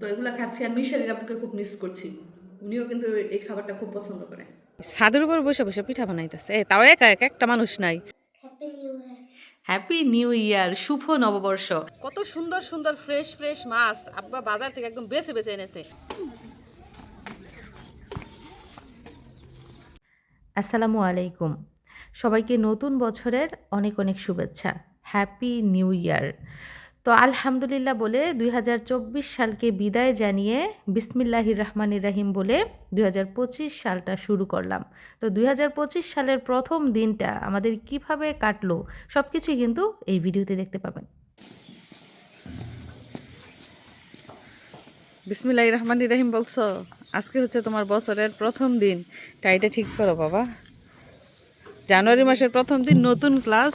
তো এগুলো খাচ্ছি আর মিশালির আপুকে খুব মিস করছি। উনিও কিন্তু এই খাবারটা খুব পছন্দ করে। ছাদের উপর বসে বসে পিঠা বানাইতেছে। এ, তাও একা এক একটা মানুষ নাই। হ্যাপি নিউ ইয়ার শুভ নববর্ষ। কত সুন্দর সুন্দর ফ্রেশ ফ্রেশ মাছ আব্বা বাজার থেকে একদম বেছে বেছে এনেছে। আসসালামু আলাইকুম। সবাইকে নতুন বছরের অনেক অনেক শুভেচ্ছা। হ্যাপি নিউ ইয়ার তো আলহামদুলিল্লাহ বলে দুই হাজার চব্বিশ সালকে বিদায় জানিয়ে বিসমিল্লাহির রহমানির রাহিম বলে দু হাজার পঁচিশ সালটা শুরু করলাম। তো দু হাজার পঁচিশ সালের প্রথম দিনটা আমাদের কীভাবে কাটলো সব কিছুই কিন্তু এই ভিডিওতে দেখতে পাবেন। বিসমিল্লাহ রহমান রাহিম বলছো? আজকে হচ্ছে তোমার বছরের প্রথম দিন। টাইটা ঠিক করো বাবা। জানুয়ারি মাসের প্রথম দিন নতুন ক্লাস।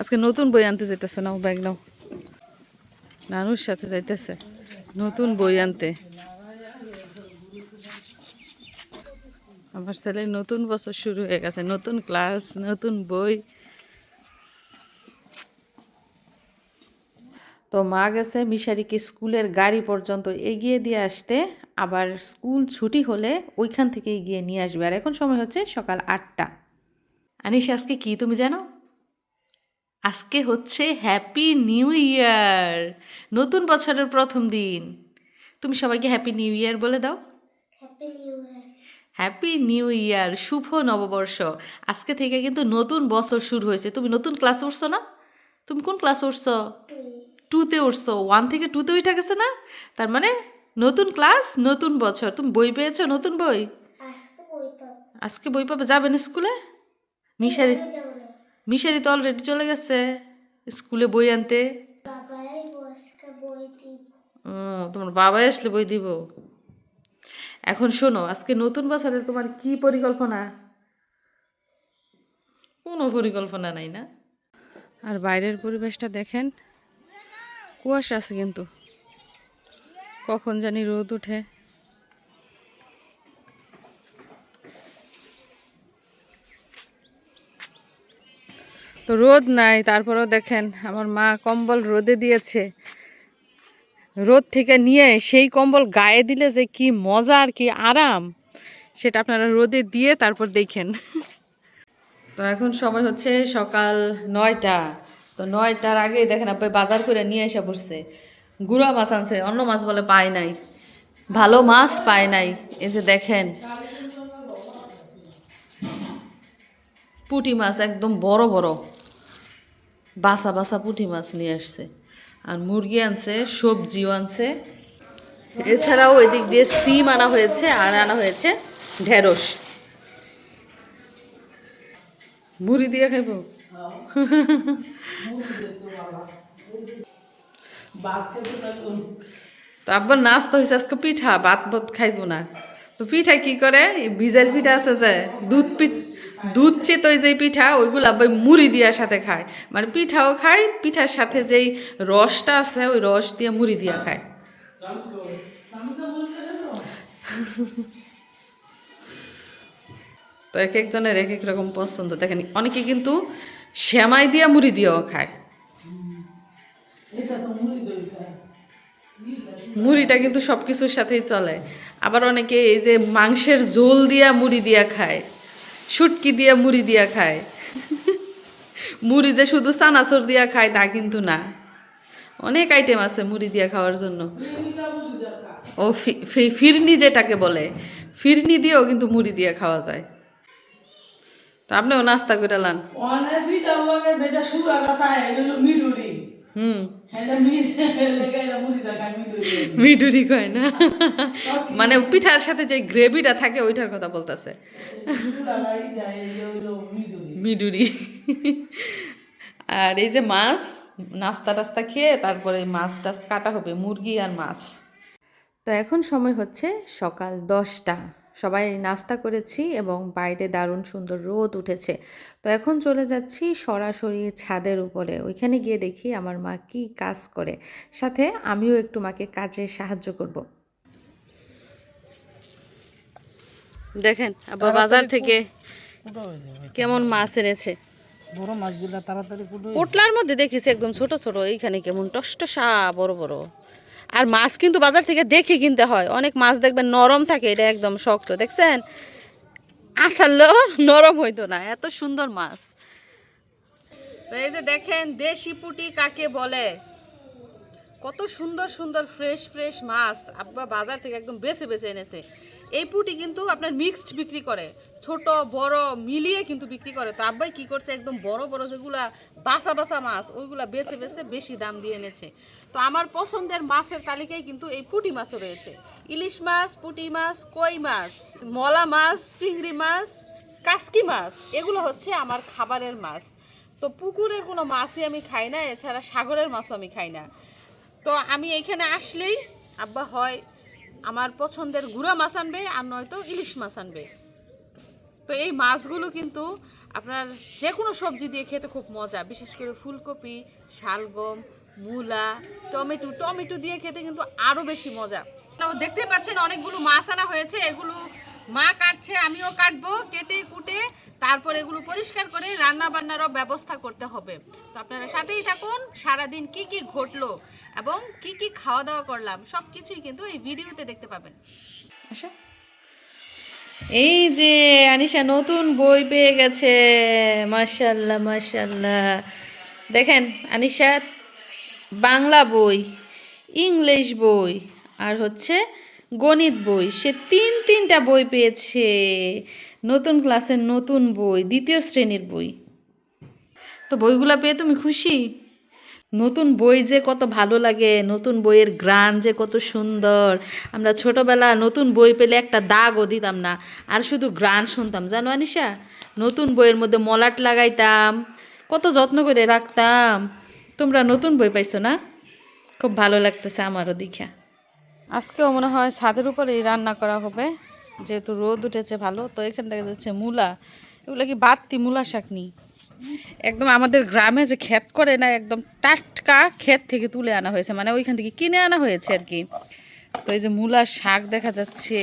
আজকে নতুন বই আনতে যেতেছে, নাও, ব্যাগ নাও। নানুর সাথে যাইতেছে। নতুন বই আনতে। আমার ছেলে নতুন বছর শুরু হয়ে গেছে। নতুন ক্লাস নতুন বই। তো মা গেছে মিশারিকে স্কুলের গাড়ি পর্যন্ত এগিয়ে দিয়ে আসতে। আবার স্কুল ছুটি হলে ওইখান থেকে গিয়ে নিয়ে আসবে। আর এখন সময় হচ্ছে সকাল আটটা। আনিস আজকে কি তুমি জানো? আজকে হচ্ছে হ্যাপি নিউ ইয়ার নতুন বছরের প্রথম দিন। তুমি সবাইকে হ্যাপি নিউ ইয়ার বলে দাও। হ্যাপি নিউ ইয়ার শুভ নববর্ষ! আজকে থেকে কিন্তু নতুন বছর শুরু হয়েছে। তুমি নতুন ক্লাস উঠছো না? তুমি কোন ক্লাস উঠছো? টুতে উঠছো। ওয়ান থেকে টুতে উঠে গেছে না? তার মানে নতুন ক্লাস নতুন বছর। তুমি বই পেয়েছ নতুন বই? আজকে বই পাবে। যাবেন স্কুলে? মিশারি মিশারি তো অলরেডি চলে গেছে। স্কুলে বই আনতে। ও তোমার বাবাই আসলে বই দিব। এখন শোনো আজকে নতুন বছরের তোমার কি পরিকল্পনা? কোনো পরিকল্পনা নাই না। আর বাইরের পরিবেশটা দেখেন। কুয়াশা আছে কিন্তু। কখন জানি রোদ উঠে। তো রোদ নাই, তারপরেও দেখেন আমার মা কম্বল রোদে দিয়েছে। রোদ থেকে নিয়ে সেই কম্বল গায়ে দিলে যে কি মজা আর কি আরাম, সেটা আপনারা রোদে দিয়ে তারপর দেখেন। তো এখন সময় হচ্ছে সকাল নয়টা। তো নয়টার আগে দেখেন আপনি বাজার করে নিয়ে এসে পড়ছে গুঁড়া মাছ আনছে, অন্য মাছ বলে পায় নাই। ভালো মাছ পায় নাই। এই যে দেখেন পুঁটি মাছ একদম বড় বড়। বাসা বাসা পুঁটি মাছ নিয়ে আসছে। আর মুরগি আনছে, সবজিও আনছে। এছাড়াও এদিক দিয়ে সিম আনা হয়েছে, আর আনা হয়েছে ঢেঁড়স। মুড়ি দিয়ে খাইব? তো আব্বার নাস্তা হয়েছে আজকে পিঠা ভাত ভাত খাইব না। তো পিঠা কি করে? ভিজাল পিঠা আছে যে, দুধ পিঠ দুধ চিতই যে পিঠা, ওইগুলো আব্বাই মুড়ি দেওয়ার সাথে খায়। মানে পিঠাও খায়, পিঠার সাথে যেই রসটা আছে, ওই রস দিয়ে মুড়ি দিয়া খায়। তো এক একজনের এক এক রকম পছন্দ। দেখেন, অনেকে কিন্তু শ্যামাই দিয়া মুড়ি দিয়েও খায়। মুড়িটা কিন্তু সব কিছুর সাথেই চলে। আবার অনেকে এই যে মাংসের ঝোল দিয়া মুড়ি দিয়া খায়। শুটকি দিয়া মুড়ি দিয়া খায়। মুড়ি যে শুধু চানাচুর দিয়া খায় তা কিন্তু না। অনেক আইটেম আছে মুড়ি দিয়া খাওয়ার জন্য। ও ফিরনি যেটাকে বলে ফিরনি দিয়েও কিন্তু মুড়ি দিয়ে খাওয়া যায়। তো আপনিও নাস্তা করে লান। হুম। দেখা মিডুরি কয় না? মানে পিঠার সাথে যে গ্রেভিটা থাকে ওইটার কথা বলতেছে। মিডুরি আর এই যে মাছ নাস্তা টাস্তা খেয়ে তারপরে মাছ টাছ কাটা হবে মুরগি আর মাছ। তো এখন সময় হচ্ছে সকাল দশটা। সবাই নাস্তা করেছি এবং বাইরে দারুণ সুন্দর রোদ উঠেছে। তো এখন চলে যাচ্ছি সরাসরি ছাদের উপরে। ওইখানে গিয়ে দেখি আমার মা কি কাজ করে। সাথে আমিও একটু মাকে কাজে সাহায্য করব। দেখেন আবার বাজার থেকে কেমন মাছ এনেছে। বড় মাছগুলা তাড়াতাড়ি পোটলার মধ্যে দেখেছি একদম ছোট ছোট। এইখানে কেমন টসটসা বড় বড়। আর মাছ কিন্তু বাজার থেকে দেখে কিনতে হয়। অনেক মাছ দেখবেন নরম থাকে, এটা একদম শক্ত, দেখছেন? আসালেও নরম হইতো না, এত সুন্দর মাছ। তো এই যে দেখেন, দেশি পুটি কাকে বলে? কত সুন্দর সুন্দর ফ্রেশ ফ্রেশ মাছ। আব্বা বাজার থেকে একদম বেছে বেছে এনেছে। এই পুটি কিন্তু আপনার মিক্সড বিক্রি করে। ছোট, বড় মিলিয়ে কিন্তু বিক্রি করে। তো আব্বাই কি করছে? একদম বড় বড় যেগুলা বাসা বাসা মাছ, ওইগুলা বেছে বেছে বেশি দাম দিয়ে এনেছে। তো আমার পছন্দের মাছের তালিকায় কিন্তু এই পুটি মাছও রয়েছে। ইলিশ মাছ, পুটি মাছ, কই মাছ, মলা মাছ, চিংড়ি মাছ, কাসকি মাছ, এগুলো হচ্ছে আমার খাবারের মাছ। তো পুকুরের কোনো মাছই আমি খাই না, এছাড়া সাগরের মাছও আমি খাই না। তো আমি এইখানে আসলেই আব্বা হয় আমার পছন্দের গুঁড়া মাছ আনবে আর নয়তো ইলিশ মাছ আনবে। তো এই মাছগুলো কিন্তু আপনার যে কোনো সবজি দিয়ে খেতে খুব মজা, বিশেষ করে ফুলকপি, শালগম, মূলা, টমেটো টমেটো দিয়ে খেতে কিন্তু আরও বেশি মজা। দেখতে পাচ্ছেন অনেকগুলো মাছ আনা হয়েছে, এগুলো মা কাটছে, আমিও কাটবো, কেটে কুটে তারপর এগুলো পরিষ্কার করে রান্না বান্নারও ব্যবস্থা করতে হবে। তো আপনারা সাথেই থাকুন, সারাদিন কি কি ঘটলো এবং কি কি খাওয়া দাওয়া করলাম সব কিছুই কিন্তু এই ভিডিওতে দেখতে পাবেন। এই যে আনিশা নতুন বই পেয়ে গেছে মাশাল্লাহ মাশাল্লাহ দেখেন আনিশা বাংলা বই, ইংলিশ বই, আর হচ্ছে গণিত বই। সে তিন তিনটা বই পেয়েছে। নতুন ক্লাসের নতুন বই, দ্বিতীয় শ্রেণির বই। তো বইগুলো পেয়ে তুমি খুশি? নতুন বই যে কত ভালো লাগে, নতুন বইয়ের গ্রান যে কত সুন্দর। আমরা ছোটবেলা নতুন বই পেলে একটা দাগও দিতাম না। আর শুধু গ্রান শুনতাম, জানো আনিশা? নতুন বইয়ের মধ্যে মলাট লাগাইতাম, কত যত্ন করে রাখতাম। তোমরা নতুন বই পাইছো না? খুব ভালো লাগতেছে আমারও দীক্ষা। আজকেও মনে হয় ছাদের উপরেই রান্না করা হবে। যেহেতু রোদ উঠেছে ভালো, তো এখান থেকে যাচ্ছে মূলা। এগুলো কি বাত্তি মূলা শাক নি? একদম আমাদের গ্রামে যে ক্ষেত করে না, একদম টাটকা ক্ষেত থেকে তুলে আনা হয়েছে। মানে ওইখান থেকে কিনে আনা হয়েছে আর কি। তো এই যে মূলা শাক দেখা যাচ্ছে,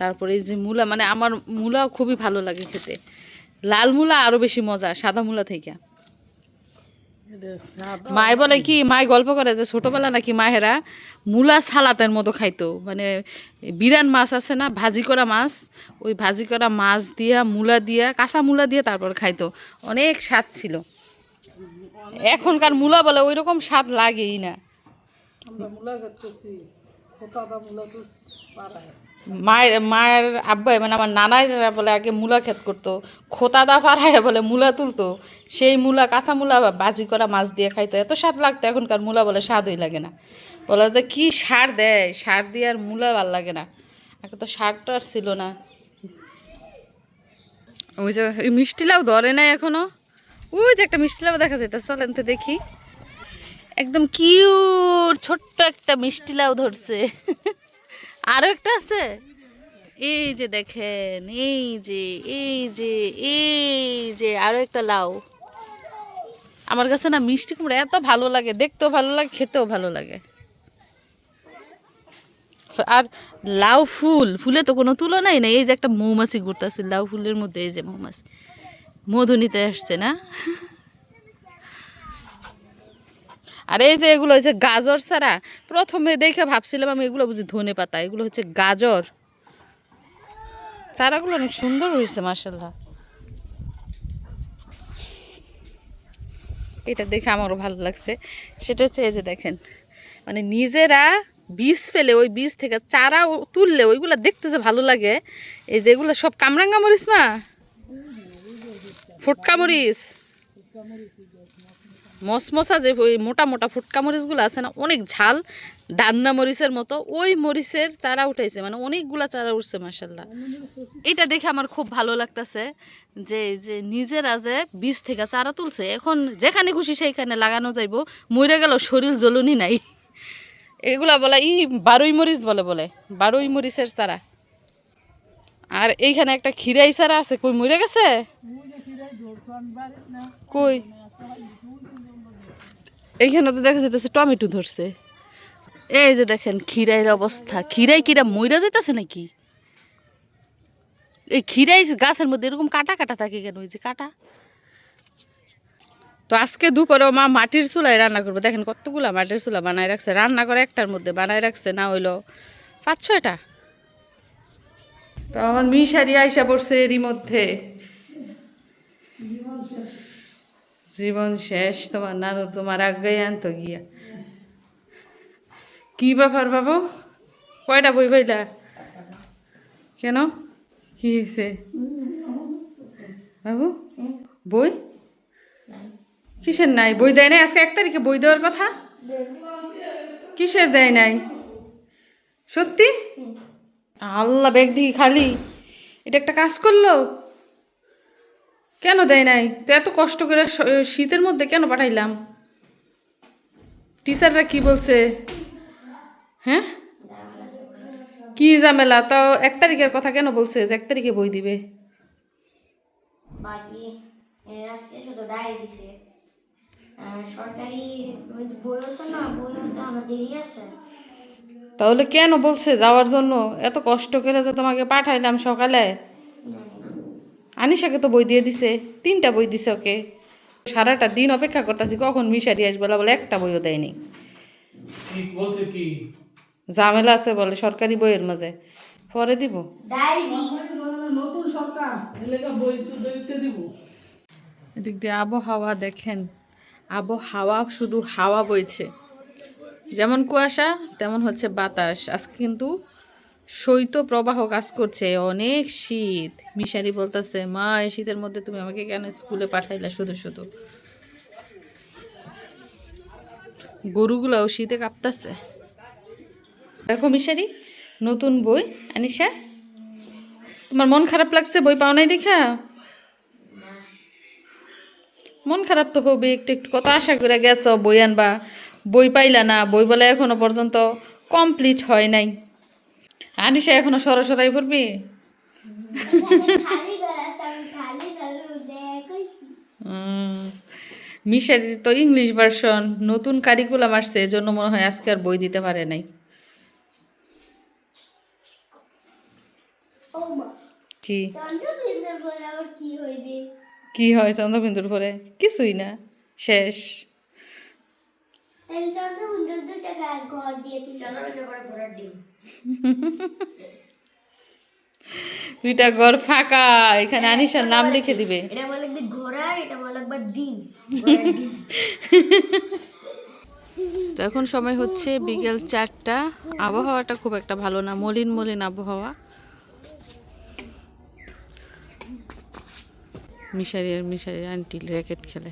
তারপরে এই যে মূলা মানে আমার মূলাও খুবই ভালো লাগে খেতে। লাল মূলা আরও বেশি মজা, সাদা মূলা থেকে। মায় বলে কি, মায় গল্প করে যে ছোটবেলা নাকি মায়েরা মূলা সালাতের মতো খাইতো। মানে বিরান মাছ আছে না, ভাজি করা মাছ, ওই ভাজি করা মাছ দিয়া, মূলা দিয়া, কাঁচা মূলা দিয়ে তারপর খাইতো। অনেক স্বাদ ছিল। এখনকার মূলা বলে ওই রকম স্বাদ লাগেই না। আমরা মুলাকাত করছি মায়ের মায়ের আব্বাই মানে আমার নানাইরা বলে আগে মূলা ক্ষেত করতো, খোতাদা পাড়ায় বলে মূলা তুলতো, সেই মূলা, কাঁচা মূলা বাজি করা মাছ দিয়ে খাইতো, এত স্বাদ লাগতো, এখনকার মূলা বলে স্বাদই লাগে না। বলে যে কি সার দেয়, সার দিয়ে আর মূলা ভালো লাগে না। এখন তো সার তো আর ছিল না। ওই যে মিষ্টি লাউ ধরে নাই এখনও। ওই যে একটা মিষ্টি লাউ দেখা যেতে চলেন তো দেখি। একদম কিউর ছোট্ট একটা মিষ্টি লাউ ধরছে। আরও একটা আছে? এই যে দেখেন, এই যে এই যে এই যে আরও একটা লাউ। আমার কাছে না মিষ্টি কুমড়া এত ভালো লাগে, দেখতেও ভালো লাগে, খেতেও ভালো লাগে। আর লাউ ফুল, ফুলে তো কোনো তুলনাই নাই। এই যে একটা মৌমাছি ঘুরতেছে, লাউ ফুলের মধ্যে এই যে মৌমাছি। মধু নিতে আসছে না? আর এই যে এগুলো হচ্ছে গাজর ছাড়া, প্রথমে দেখে ভাবছিলাম আমি এগুলো বুঝি ধনে পাতা, এগুলো হচ্ছে গাজর। চারাগুলো অনেক সুন্দর হয়েছে মার্শাল্লাহ এটা দেখে আমারও ভালো লাগছে। সেটা হচ্ছে এই যে দেখেন মানে নিজেরা বীজ ফেলে, ওই বীজ থেকে চারা তুললে ওইগুলো দেখতে যে ভালো লাগে। এই যেগুলো সব কামরাঙ্গা মরিচ মা? ফুটকা মরিচ? মসমসা যে ওই মোটা মোটা ফুটকা মরিচগুলো আছে না অনেক ঝাল ডান্না মরিচের মতো ওই মরিচের চারা উঠাইছে মানে অনেকগুলা চারা উঠছে মাসাল্লাহ এটা দেখে আমার খুব ভালো লাগতেছে যে যে নিজেরা যে বীজ থেকে চারা তুলছে এখন যেখানে খুশি সেইখানে লাগানো যাইব মরে গেল শরীর জ্বলনি নাই। এগুলা বলে ই বারোই মরিচ বলে বলে বারোই মরিচের চারা। আর এইখানে একটা খিরাই চারা আছে কই মরে গেছে? কই? এইখানে তো দেখা যাইতেছে টমেটো ধরছে। এই যে দেখেন খিরাইয়ের অবস্থা। খিরাই কিরা মইরা যেতেছে নাকি? এই খিরাই গাছের মধ্যে এরকম কাটা কাটা থাকে কেন? ওই যে কাটা। তো আজকে দুপুরেও মা মাটির চুলায় রান্না করব। দেখেন কতগুলা মাটির চুলা বানায় রাখছে। রান্না করে একটার মধ্যে বানায় রাখছে, না হইল পাঁচ ছয়টা। তো আমার মিশারি আইসা পড়ছে এরই মধ্যে। জীবন শেষ, তোমার নানুর তোমার আজ্ঞাই আনতো গিয়া। কি ব্যাপার বাবু? কয়টা বই পাইলা? কেন? কি হয়েছে বাবু, বই? কিসের নাই? বই দেয় নাই? আজকে এক তারিখে বই দেওয়ার কথা? কিসের দেয় নাই? সত্যি? আল্লাহ ব্যাগ দিই খালি। এটা একটা কাজ করল? কেন দেয় নাই? তো এত কষ্ট করে শীতের মধ্যে কেন পাঠাইলাম? টিচাররা কি বলছে? হ্যাঁ? কি ঝামেলা? তাও এক তারিখের কথা কেন বলছে যে এক তারিখে বই দিবে? তাহলে কেন বলছে যাওয়ার জন্য? এত কষ্ট করে যে তোমাকে পাঠাইলাম সকালে। আনিশাকে তো বই দিয়ে দিছে তিনটা বই দিছে ওকে। সারাটা দিন অপেক্ষা করতেছি কখন মিশারি আসবে? বলে বলে একটা বইও দেয়নি। কি বলছে কি? ঝামেলা আছে বলে সরকারি বইয়ের মাঝে। পরে দিব। নতুন সরকার বই দিব। এদিক দিয়ে আবহাওয়া দেখেন। আবহাওয়া শুধু হাওয়া বইছে। যেমন কুয়াশা তেমন হচ্ছে বাতাস। আজকে কিন্তু শৈত্য প্রবাহ কাজ করছে, অনেক শীত। মিশারি বলতেছে, মা, এই শীতের মধ্যে তুমি আমাকে কেন স্কুলে পাঠাইলা শুধু শুধু? গরুগুলাও শীতে কাঁপতাছে। দেখো মিশারি, নতুন বই, আনিশা। তোমার মন খারাপ লাগছে, বই পাও নাই দেখা? মন খারাপ তো হবে, একটু একটু কত আশা করে গেছো, বই আনবা। বই পাইলা না, বই বলে এখনও পর্যন্ত কমপ্লিট হয় নাই। আনিসা এখনও সরাসরাই পড়বি? মিশারির তো ইংলিশ ভার্সন নতুন কারিকুলাম আসছে এজন্য মনে হয় আজকে আর বই দিতে পারে নাই। কি? কি হয় চন্দ্রবিন্দুর পরে? কিছুই না শেষ। তাহলে চন্দ্রবৃন্দের দু টাকা ঘর দিয়ে তুই চন্দ্রবৃন্দের পরে ঘোড়ার ডিম। দুইটা ঘর ফাঁকা এখানে আনিসার নাম লিখে দিবে। এটা বলে ঘোড়ার এটা বলে একবার ডিম ডিম। তো এখন সময় হচ্ছে বিকেল চারটা। আবহাওয়াটা খুব একটা ভালো না মলিন মলিন আবহাওয়া। মিশারি আর মিশারি আন্টি র্যাকেট খেলে।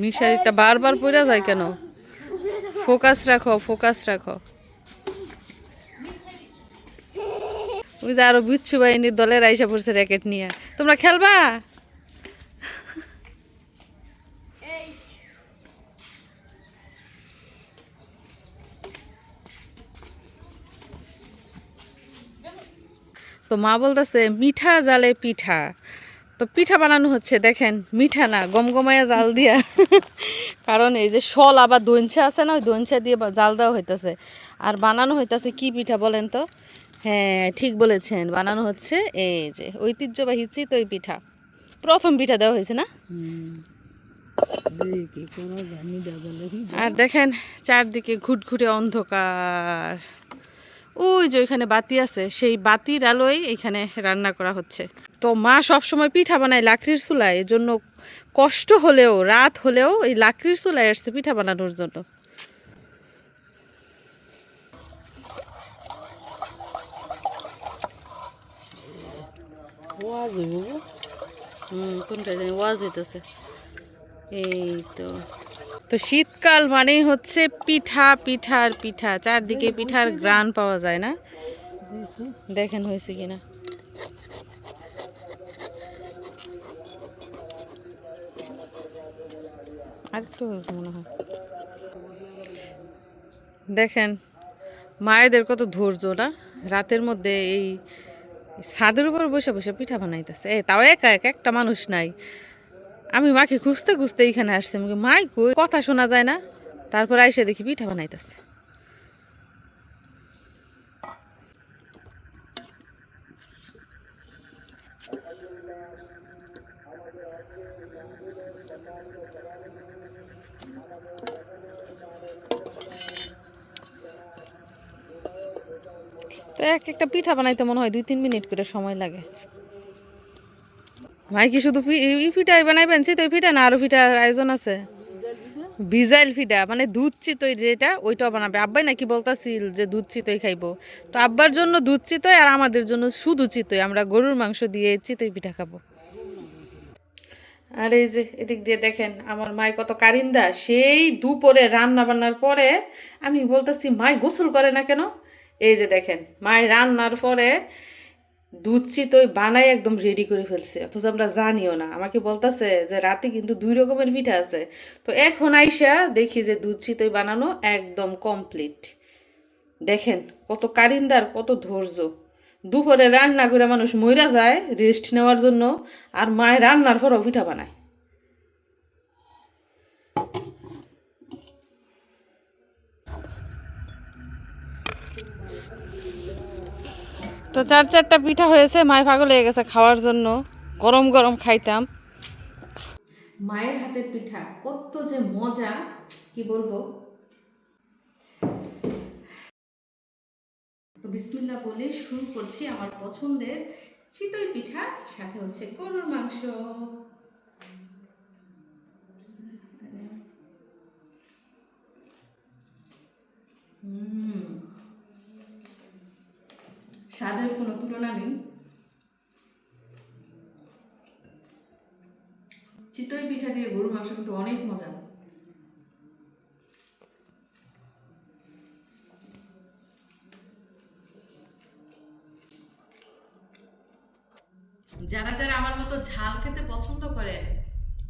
মিশারিটা বারবার পড়ে যায় কেন? ফোকাস রাখো ফোকাস রাখো। ওই যে আরও বিচ্ছু বাহিনীর দলের আইসা পড়ছে র্যাকেট নিয়ে। তোমরা খেলবা? তো মা বলতেছে, মিঠা জালে পিঠা। তো পিঠা বানানো হচ্ছে দেখেন মিঠা না গমগমায়া জাল দিয়া। কারণ এই যে শল আবার দইনছা আছে না ওই দইনছা দিয়ে জাল দেওয়া হইতেছে। আর বানানো হইতেছে কি পিঠা বলেন তো? হ্যাঁ ঠিক বলেছেন বানানো হচ্ছে এই যে ঐতিহ্যবাহী চিতই পিঠা। প্রথম পিঠা দেওয়া হয়েছে না? আর দেখেন চারদিকে ঘুটঘুটে অন্ধকার। ওই যে ওইখানে বাতি আছে সেই বাতির আলোয় এখানে রান্না করা হচ্ছে। তো মা সব সময় পিঠা বানায় লাকড়ির চুলায় এজন্য কষ্ট হলেও রাত হলেও এই লাকড়ির চুলায় আসছে পিঠা বানানোর জন্য। ওয়াজ হইব হুম কোনটা জানি ওয়াজ হইতেছে। এই তো। তো শীতকাল মানেই হচ্ছে পিঠা, পিঠার পিঠা। চারদিকে পিঠার গ্রান পাওয়া যায় না। দেখেন হয়েছে কিনা। মনে হয়। দেখেন, মায়েদের কত ধৈর্য না? রাতের মধ্যে এই ছাদের উপর বসে বসে পিঠা বানাইতেছে। এ, তাও একা একা, একটা মানুষ নাই। আমি মাকে খুঁজতে খুঁজতে এইখানে আসছি। আমাকে মাই কই? কথা শোনা যায় না। তারপর আইসে দেখি পিঠা বানাইতেছে। তো এক একটা পিঠা বানাইতে মনে হয় দুই তিন মিনিট করে সময় লাগে। ভাই কি শুধু পি- ই পিঠাই বানাইবেন? চিতই পিঠা না আরও পিঠার আয়োজন আছে? ভিজাইল পিঠা মানে দুধ চিতই যেটা, ওইটাও বানাবে। আব্বাই নাকি বলতাছিল যে দুধ চিতই খাইবো। তো আব্বার জন্য দুধ চিতই আর আমাদের জন্য শুধু চিতই আমরা গরুর মাংস দিয়ে চিতই পিঠা খাব। আর এই যে, এদিক দিয়ে দেখেন, আমার মায় কত কারিন্দা। সেই দুপুরে রান্না বান্নার পরে আমি বলতেছি, মাই গোসল করে না কেন? এই যে দেখেন মায় রান্নার পরে দুধ চিতই বানাই একদম রেডি করে ফেলছে। অথচ আমরা জানিও না। আমাকে বলতেছে যে, রাতে কিন্তু দুই রকমের পিঠা আছে। তো এখন আইসা দেখি যে দুধ চিতই বানানো একদম কমপ্লিট দেখেন কত কারিন্দার, কত ধৈর্য। দুপুরে রান্না করে মানুষ মইরা যায় রেস্ট নেওয়ার জন্য, আর মায়ের রান্নার পরও পিঠা বানায়। তো চার চারটা পিঠা হয়েছে মায়ের পাগল হয়ে গেছে খাওয়ার জন্য। গরম গরম খাইতাম। মায়ের হাতের পিঠা, কত যে মজা, কি বলব? তো বিসমিল্লা বলে শুরু করছি আমার পছন্দের চিতই পিঠা, সাথে হচ্ছে গরুর মাংস। স্বাদের কোনো তুলনা নেই। চিতই পিঠা দিয়ে গরুর মাংস কিন্তু অনেক মজা। যারা যারা আমার মতো ঝাল খেতে পছন্দ করেন,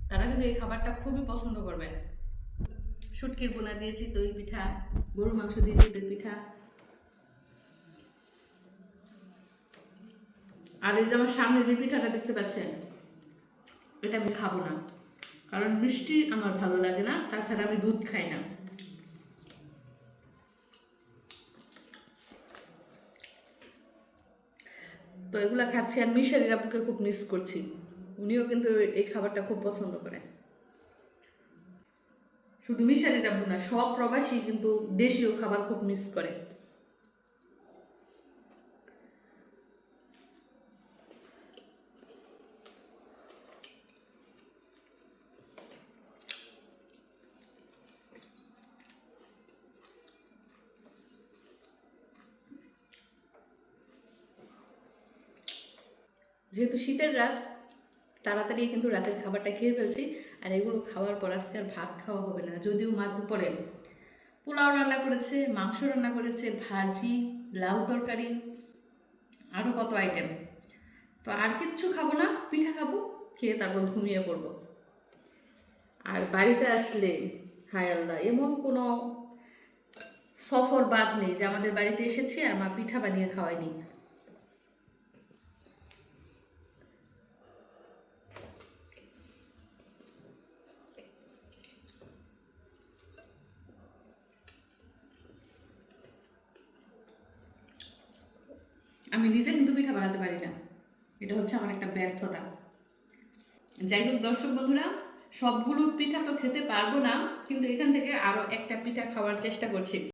তারা কিন্তু এই খাবারটা খুবই পছন্দ করবেন। শুটকির বোনা দিয়ে চিতই পিঠা, গরুর মাংস দিয়ে চিতই পিঠা আর এই যে আমার সামনে যে পিঠাটা দেখতে পাচ্ছেন, এটা আমি খাব না। কারণ মিষ্টি আমার ভালো লাগে না, তাছাড়া আমি দুধ খাই না। তো এগুলা খাচ্ছি আর মিশারির আপুকে খুব মিস করছি। উনিও কিন্তু এই খাবারটা খুব পছন্দ করেন শুধু মিশারির আব্বু না, সব প্রবাসী কিন্তু দেশীয় খাবার খুব মিস করে। যেহেতু শীতের রাত, তাড়াতাড়ি কিন্তু রাতের খাবারটা খেয়ে ফেলছি। আর এগুলো খাওয়ার পর আজকে আর ভাত খাওয়া হবে না। যদিও মা দুপুরে পোলাও রান্না করেছে, মাংস রান্না করেছে, ভাজি, লাউ তরকারি আরও কত আইটেম তো আর কিচ্ছু খাব না, পিঠা খাব, খেয়ে তারপর ঘুমিয়ে পড়ব। আর বাড়িতে আসলে, হায় আল্লাহ, এমন কোনো সফর বাদ নেই যে আমাদের বাড়িতে এসেছি আর মা পিঠা বানিয়ে খাওয়ায়নি। আমি নিজে কিন্তু পিঠা বানাতে পারি না। এটা হচ্ছে আমার একটা ব্যর্থতা। যাই হোক দর্শক বন্ধুরা, সবগুলো পিঠা তো খেতে পারব না, কিন্তু এখান থেকে আরও একটা পিঠা খাওয়ার চেষ্টা করছি।